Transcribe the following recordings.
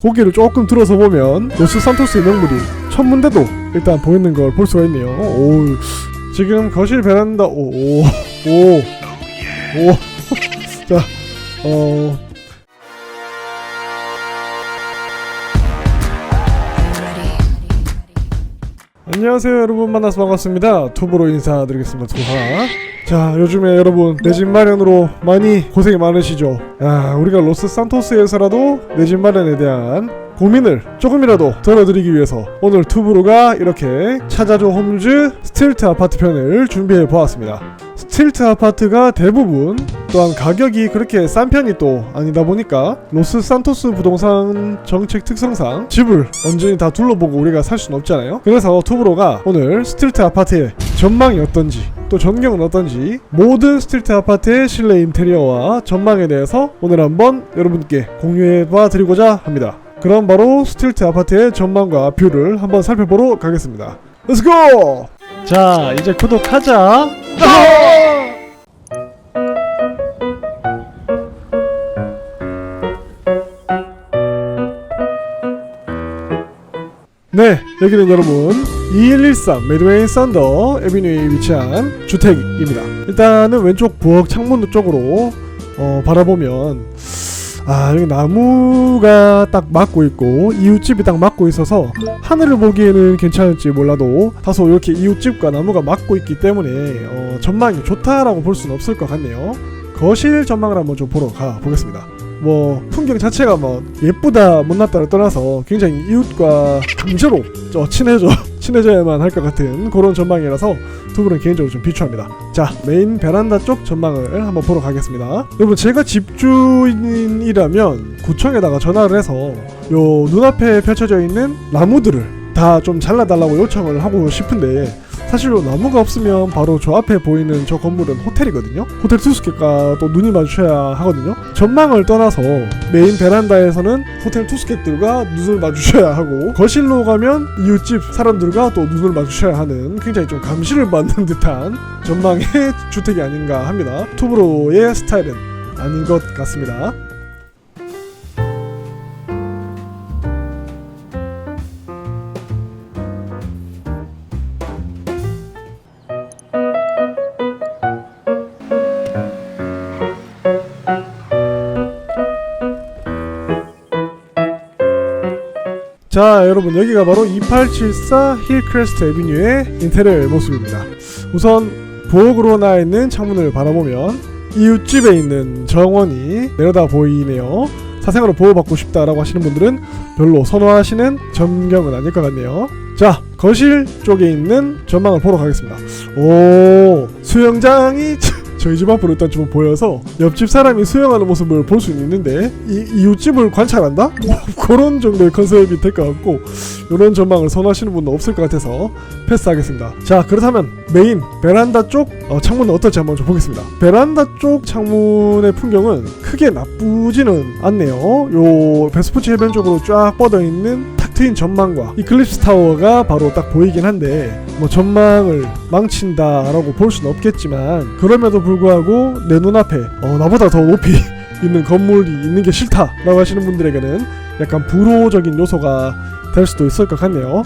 고개를 조금 들어서 보면 로스 산토스의 명물인 천문대도 일단 보이는 걸 볼 수가 있네요. 오, 지금 거실 베란다 오, 오, 오, 오. 자, 어, 안녕하세요 여러분. 만나서 반갑습니다. 투브로 인사드리겠습니다. 투하. 자 요즘에 여러분 내 집 마련으로 많이 고생이 많으시죠? 야 우리가 로스 산토스에서라도 내 집 마련에 대한 고민을 조금이라도 덜어드리기 위해서 오늘 투브로가 이렇게 찾아줘 홈즈 스틸트 아파트 편을 준비해 보았습니다 스틸트 아파트가 대부분 또한 가격이 그렇게 싼 편이 또 아니다 보니까 로스 산토스 부동산 정책 특성상 집을 온전히 다 둘러보고 우리가 살 수는 없잖아요. 그래서 투브로가 오늘 스틸트 아파트의 전망이 어떤지 또 전경은 어떤지 모든 스틸트 아파트의 실내 인테리어와 전망에 대해서 오늘 한번 여러분께 공유해 봐 드리고자 합니다. 그럼 바로 스틸트 아파트의 전망과 뷰를 한번 살펴보러 가겠습니다. Go! 자 이제 구독하자. 네, 여기는 여러분 2113 메드웨인 썬더 에비뉴에 위치한 주택입니다. 일단은 왼쪽 부엌 창문 쪽으로 어, 바라보면 아 여기 나무가 딱 막고 있고 이웃집이 딱 막고 있어서 하늘을 보기에는 괜찮을지 몰라도 다소 이렇게 이웃집과 나무가 막고 있기 때문에 어, 전망이 좋다라고 볼 수는 없을 것 같네요. 거실 전망을 한번 좀 보러 가 보겠습니다. 뭐 풍경 자체가 뭐 예쁘다 못났다를 떠나서 굉장히 이웃과 강제로 저 친해져 친해져야만 할 것 같은 그런 전망이라서 두 분은 개인적으로 좀 비추합니다. 자 메인 베란다 쪽 전망을 한번 보러 가겠습니다. 여러분 제가 집주인이라면 구청에다가 전화를 해서 요 눈앞에 펼쳐져 있는 나무들을 다 좀 잘라달라고 요청을 하고 싶은데 사실 요 나무가 없으면 바로 저 앞에 보이는 저 건물은 호텔이거든요. 호텔 투스객과 또 눈이 마주쳐야 하거든요. 전망을 떠나서 메인 베란다에서는 호텔 투스객들과 눈을 마주쳐야 하고 거실로 가면 이웃집 사람들과 또 눈을 마주쳐야 하는 굉장히 좀 감시를 받는 듯한 전망의 주택이 아닌가 합니다. 투브로의 스타일은 아닌 것 같습니다. 자 여러분 여기가 바로 2874 힐크레스트 에비뉴의 인테리어의 모습입니다. 우선 부엌으로 나 있는 창문을 바라보면 이웃집에 있는 정원이 내려다 보이네요. 사생활을 보호받고 싶다라고 하시는 분들은 별로 선호하시는 전경은 아닐 것 같네요. 자 거실 쪽에 있는 전망을 보러 가겠습니다. 오 수영장이 저희 집 앞으로 일단 좀 보여서 옆집 사람이 수영하는 모습을 볼 수는 있는데 이 이웃집을 관찰한다? 뭐 그런 정도의 컨셉이 될 것 같고 이런 전망을 선호하시는 분은 없을 것 같아서 패스하겠습니다. 자 그렇다면 메인 베란다 쪽 어, 창문은 어떨지 한번 좀 보겠습니다. 베란다 쪽 창문의 풍경은 크게 나쁘지는 않네요. 요 베스푸치 해변 쪽으로 쫙 뻗어 있는 탁 트인 전망과 이 클립스 타워가 바로 딱 보이긴 한데 뭐 전망을 망친다라고 볼 수는 없겠지만 그럼에도 불구하고 내 눈앞에 어, 나보다 더 높이 있는 건물이 있는 게 싫다라고 하시는 분들에게는 약간 불호적인 요소가 될 수도 있을 것 같네요.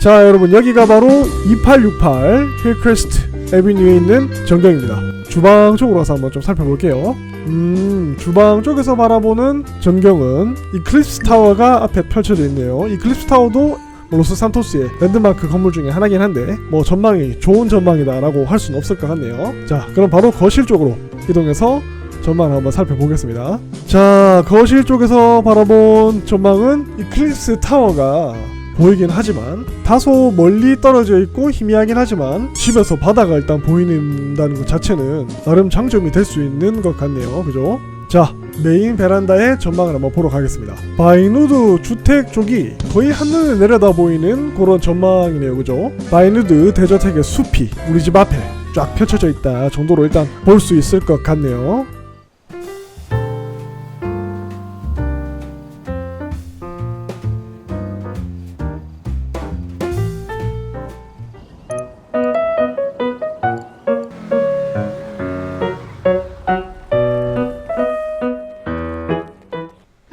자 여러분 여기가 바로 2868 힐크레스트 에비뉴에 있는 전경입니다. 주방 쪽으로 가서 한번 좀 살펴볼게요. 음 주방 쪽에서 바라보는 전경은 이 클립스 타워가 앞에 펼쳐져 있네요. 이 클립스 타워도 로스 산토스의 랜드마크 건물 중에 하나긴 한데 뭐 전망이 좋은 전망이다 라고 할 수는 없을 것 같네요. 자 그럼 바로 거실 쪽으로 이동해서 전망을 한번 살펴보겠습니다. 자 거실 쪽에서 바라본 전망은 이 클립스 타워가 보이긴 하지만 다소 멀리 떨어져 있고 희미하긴 하지만 집에서 바다가 일단 보이는다는 것 자체는 나름 장점이 될 수 있는 것 같네요 그죠? 자 메인 베란다의 전망을 한번 보러 가겠습니다 바이누드 주택 쪽이 거의 한눈에 내려다 보이는 그런 전망이네요 그죠? 바이누드 대저택의 숲이 우리 집 앞에 쫙 펼쳐져 있다 정도로 일단 볼 수 있을 것 같네요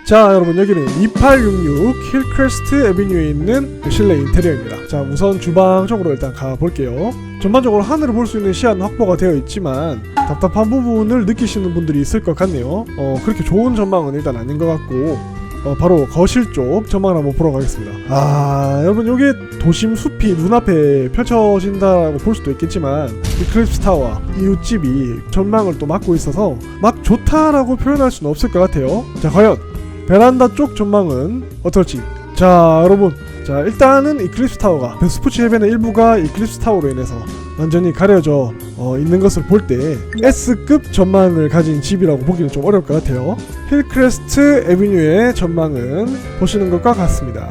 자 여러분 여기는 2866 힐크레스트 에비뉴에 있는 그 실내 인테리어입니다. 자 우선 주방 쪽으로 일단 가볼게요. 전반적으로 하늘을 볼 수 있는 시야는 확보가 되어 있지만 답답한 부분을 느끼시는 분들이 있을 것 같네요. 어 그렇게 좋은 전망은 일단 아닌 것 같고 어, 바로 거실 쪽 전망을 한번 보러 가겠습니다. 아 여러분 요게 도심 숲이 눈앞에 펼쳐진다고 볼 수도 있겠지만 이 클립스 타워 이웃집이 전망을 또 막고 있어서 막 좋다라고 표현할 수는 없을 것 같아요. 자 과연 베란다 쪽 전망은 어떨지? 자 여러분. 자 일단은 이클립스 타워가 스포츠 해변의 일부가 이클립스 타워로 인해서 완전히 가려져 어, 있는 것을 볼 때 S급 전망을 가진 집이라고 보기는 좀 어려울 것 같아요. 힐크레스트 에비뉴의 전망은 보시는 것과 같습니다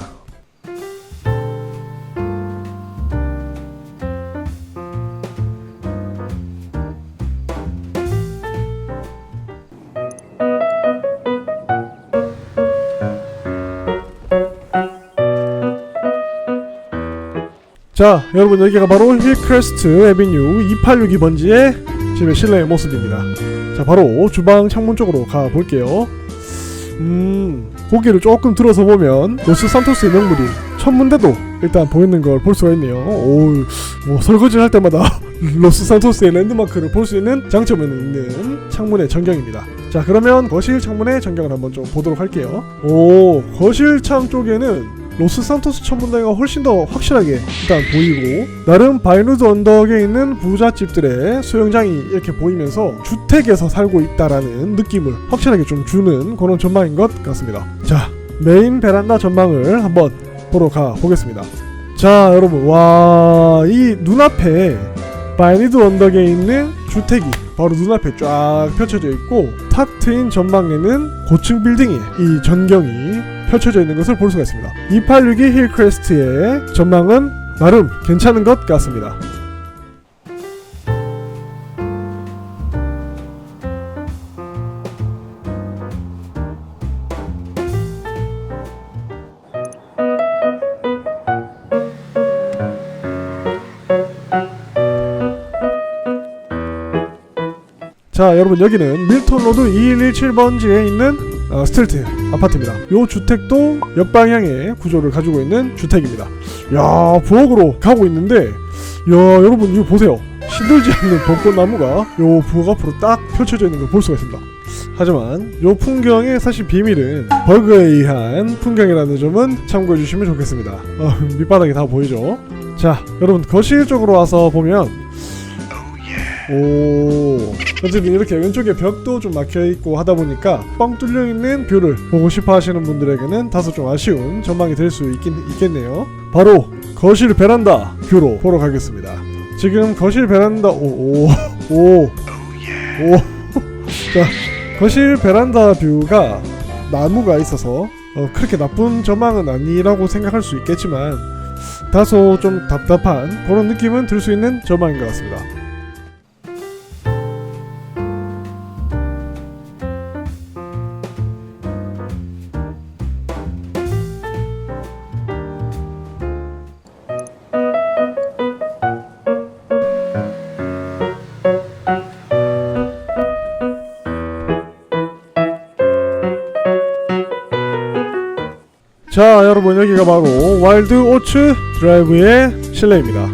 자 여러분 여기가 바로 힐크레스트 에비뉴 2862번지의 집의 실내의 모습입니다. 자 바로 주방 창문 쪽으로 가볼게요. 음 고개를 조금 들어서 보면 로스 산토스의 명물인 천문대도 일단 보이는 걸 볼 수가 있네요. 오, 뭐 설거지를 할 때마다 로스 산토스의 랜드마크를 볼 수 있는 장점에는 있는 창문의 전경입니다. 자 그러면 거실 창문의 전경을 한번 좀 보도록 할게요. 오 거실 창 쪽에는 로스 산토스 천문대가 훨씬 더 확실하게 일단 보이고 나름 바이누드 언덕에 있는 부잣집들의 수영장이 이렇게 보이면서 주택에서 살고 있다라는 느낌을 확실하게 좀 주는 그런 전망인 것 같습니다. 자 메인 베란다 전망을 한번 보러 가 보겠습니다. 자 여러분 와 이 눈앞에 바이니드 언덕에 있는 주택이 바로 눈앞에 쫙 펼쳐져 있고 탁 트인 전방에는 고층 빌딩이 이 전경이 펼쳐져 있는 것을 볼 수가 있습니다. 2862 힐크레스트의 전망은 나름 괜찮은 것 같습니다. 자 여러분 여기는 밀턴 로드 2117번지에 있는 어, 스틸트 아파트입니다. 요 주택도 역방향의 구조를 가지고 있는 주택입니다. 야 부엌으로 가고 있는데 야 여러분 이거 보세요. 시들지 않는 벚꽃나무가 요 부엌 앞으로 딱 펼쳐져 있는 걸 볼 수가 있습니다. 하지만 요 풍경의 사실 비밀은 버그에 의한 풍경이라는 점은 참고해 주시면 좋겠습니다. 어, 밑바닥이 다 보이죠? 자 여러분 거실 쪽으로 와서 보면 오 어쨌든 이렇게 왼쪽에 벽도 좀 막혀 있고 하다 보니까 뻥 뚫려 있는 뷰를 보고 싶어 하시는 분들에게는 다소 좀 아쉬운 전망이 될 수 있긴 있겠네요. 바로 거실 베란다 뷰로 보러 가겠습니다. 지금 거실 베란다 오 오 오 오 자 거실 베란다 뷰가 나무가 있어서 어, 그렇게 나쁜 전망은 아니라고 생각할 수 있겠지만 다소 좀 답답한 그런 느낌은 들 수 있는 전망인 것 같습니다. 자 여러분 여기가 바로 와일드 오츠 드라이브의 실내입니다.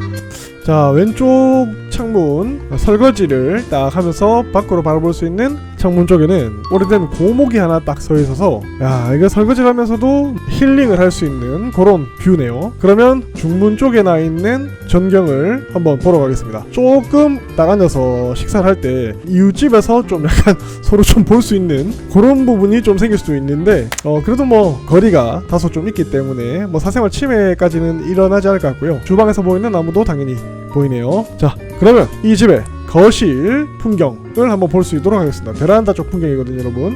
자 왼쪽 창문 설거지를 딱 하면서 밖으로 바라볼 수 있는 창문 쪽에는 오래된 고목이 하나 딱 서 있어서 야 이거 설거지를 하면서도 힐링을 할 수 있는 그런 뷰네요. 그러면 중문 쪽에 나 있는 전경을 한번 보러 가겠습니다. 조금 딱 앉아서 식사를 할 때 이웃집에서 좀 약간 서로 좀 볼 수 있는 그런 부분이 좀 생길 수도 있는데 어 그래도 뭐 거리가 다소 좀 있기 때문에 뭐 사생활 침해까지는 일어나지 않을 것 같고요. 주방에서 보이는 나무도 당연히 보이네요. 자 그러면 이 집의 거실 풍경을 한번 볼 수 있도록 하겠습니다. 베란다 쪽 풍경이거든요 여러분.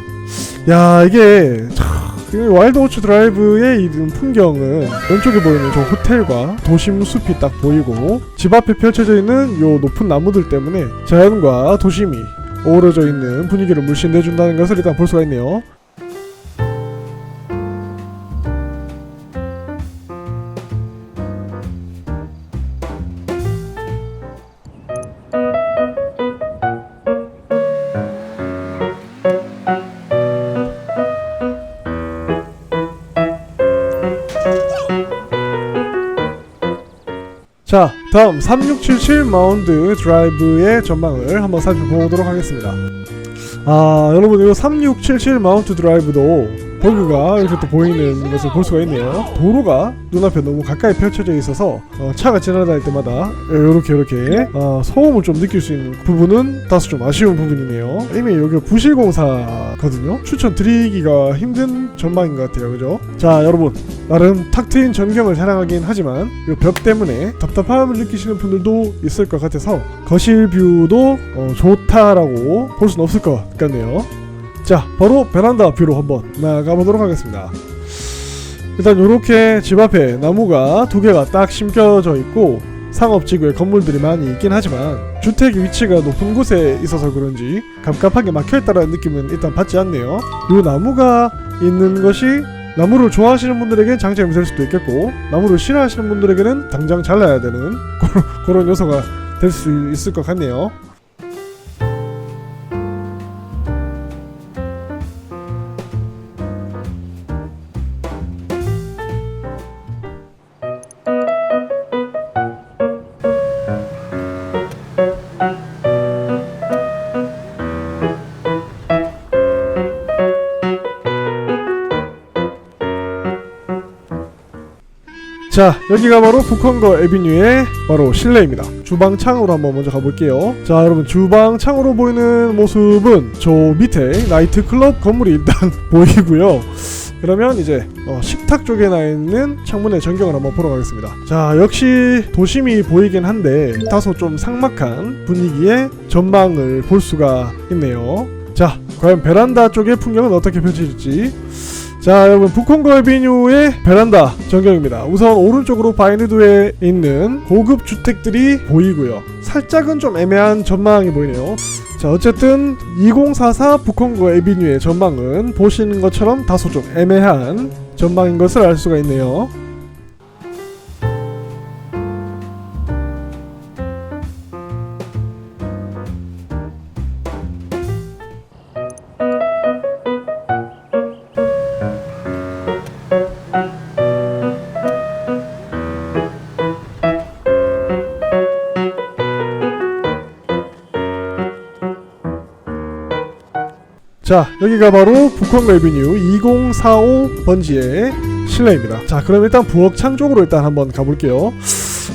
야 이게 와일드 오츠 드라이브의 이 풍경은 왼쪽에 보이는 저 호텔과 도심 숲이 딱 보이고 집 앞에 펼쳐져 있는 요 높은 나무들 때문에 자연과 도심이 어우러져 있는 분위기를 물씬 내준다는 것을 일단 볼 수가 있네요 자, 다음 3677 마운드 드라이브의 전망을 한번 살펴보도록 하겠습니다. 아, 여러분 이거 3677 마운트 드라이브도 버그가 이렇게 또 보이는 것을 볼 수가 있네요. 도로가 눈앞에 너무 가까이 펼쳐져 있어서 어, 차가 지나다닐 때마다 이렇게 이렇게 어, 소음을 좀 느낄 수 있는 부분은 다소 좀 아쉬운 부분이네요. 이미 여기가 부실공사거든요. 추천드리기가 힘든 전망인 것 같아요. 그죠? 자, 여러분 나름 탁 트인 전경을 자랑하긴 하지만 이 벽 때문에 답답함을 느끼시는 분들도 있을 것 같아서 거실 뷰도 어, 좋다라고 볼 수는 없을 것 같네요. 자, 바로 베란다 뷰로 한번 나가 보도록 하겠습니다. 일단 이렇게 집 앞에 나무가 두 개가 딱 심겨져 있고 상업지구에 건물들이 많이 있긴 하지만 주택 위치가 높은 곳에 있어서 그런지 갑갑하게 막혀있다는 느낌은 일단 받지 않네요. 이 나무가 있는 것이 나무를 좋아하시는 분들에게는 장점이 될 수도 있겠고 나무를 싫어하시는 분들에게는 당장 잘라야 되는 그런 요소가 될 수 있을 것 같네요. 자 여기가 바로 북헌거 에비뉴의 바로 실내입니다. 주방 창으로 한번 먼저 가볼게요. 자 여러분 주방 창으로 보이는 모습은 저 밑에 나이트클럽 건물이 일단 보이고요. 그러면 이제 어, 식탁 쪽에 나 있는 창문의 전경을 한번 보러 가겠습니다. 자 역시 도심이 보이긴 한데 다소 좀 삭막한 분위기의 전망을 볼 수가 있네요. 자 과연 베란다 쪽의 풍경은 어떻게 펼쳐질지 자 여러분 북콘거 에비뉴의 베란다 전경입니다. 우선 오른쪽으로 바이니드에 있는 고급 주택들이 보이고요. 살짝은 좀 애매한 전망이 보이네요. 자 어쨌든 2044 북콘거 에비뉴의 전망은 보시는 것처럼 다소 좀 애매한 전망인 것을 알 수가 있네요 자 여기가 바로 북콘거 에비뉴 2045 번지의 실내입니다. 자 그럼 일단 부엌창 쪽으로 일단 한번 가볼게요.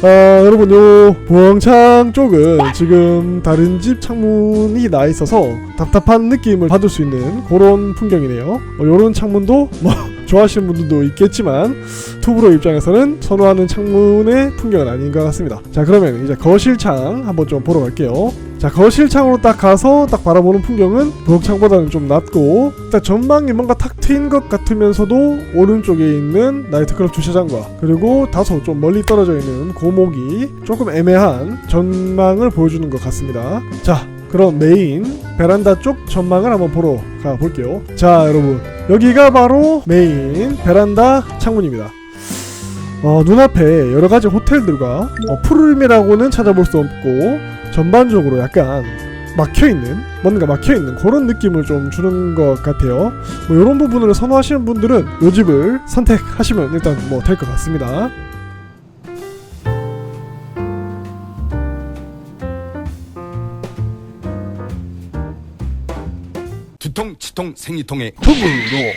아 여러분 요 부엌창 쪽은 지금 다른 집 창문이 나 있어서 답답한 느낌을 받을 수 있는 그런 풍경이네요. 어, 요런 창문도 뭐 좋아하시는 분들도 있겠지만 투브로 입장에서는 선호하는 창문의 풍경은 아닌 것 같습니다. 자 그러면 이제 거실창 한번 좀 보러 갈게요 자 거실 창으로 딱 가서 딱 바라보는 풍경은 부엌창보다는 좀 낮고 일단 전망이 뭔가 탁 트인 것 같으면서도 오른쪽에 있는 나이트클럽 주차장과 그리고 다소 좀 멀리 떨어져 있는 고목이 조금 애매한 전망을 보여주는 것 같습니다. 자 그럼 메인 베란다 쪽 전망을 한번 보러 가볼게요. 자 여러분. 여기가 바로 메인 베란다 창문입니다. 어, 눈앞에 여러가지 호텔들과 어, 푸르림이라고는 찾아볼 수 없고 전반적으로 약간 막혀있는 뭔가 막혀있는 그런 느낌을 좀 주는 것 같아요. 뭐 이런 부분을 선호하시는 분들은 이 집을 선택하시면 일단 뭐 될 것 같습니다. 두통, 치통, 생리통의 투브로.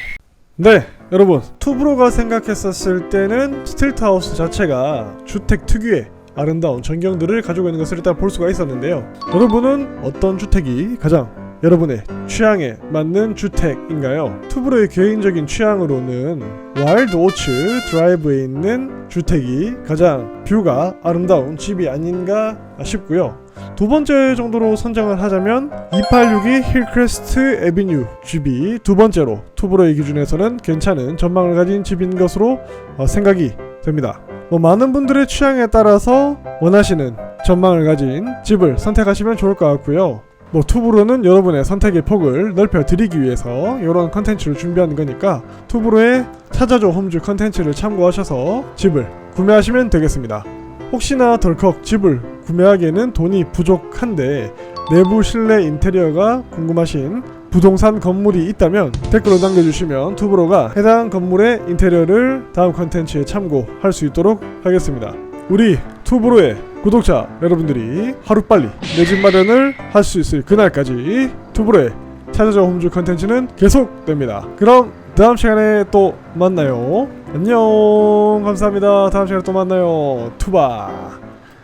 네 여러분. 투브로가 생각했었을 때는 스틸트하우스 자체가 주택 특유의 아름다운 전경들을 가지고 있는 것을 일단 볼 수가 있었는데요 여러분은 어떤 주택이 가장 여러분의 취향에 맞는 주택인가요? 투브로의 개인적인 취향으로는 와일드 오츠 드라이브에 있는 주택이 가장 뷰가 아름다운 집이 아닌가 싶고요 두 번째 정도로 선정을 하자면 2862 힐크레스트 에비뉴 집이 두 번째로 투브로의 기준에서는 괜찮은 전망을 가진 집인 것으로 어, 생각이 됩니다. 뭐 많은 분들의 취향에 따라서 원하시는 전망을 가진 집을 선택하시면 좋을 것 같고요. 뭐 투브로는 여러분의 선택의 폭을 넓혀 드리기 위해서 이런 컨텐츠를 준비하는 거니까 투브로의 찾아줘 홈즈 컨텐츠를 참고하셔서 집을 구매하시면 되겠습니다. 혹시나 덜컥 집을 구매하기에는 돈이 부족한데 내부 실내 인테리어가 궁금하신 부동산 건물이 있다면 댓글로 남겨주시면 투브로가 해당 건물의 인테리어를 다음 컨텐츠에 참고할 수 있도록 하겠습니다. 우리 투브로의 구독자 여러분들이 하루빨리 내 집 마련을 할 수 있을 그날까지 투브로의 찾아줘 홈즈 컨텐츠는 계속됩니다. 그럼 다음 시간에 또 만나요. 안녕 감사합니다. 다음 시간에 또 만나요. 투바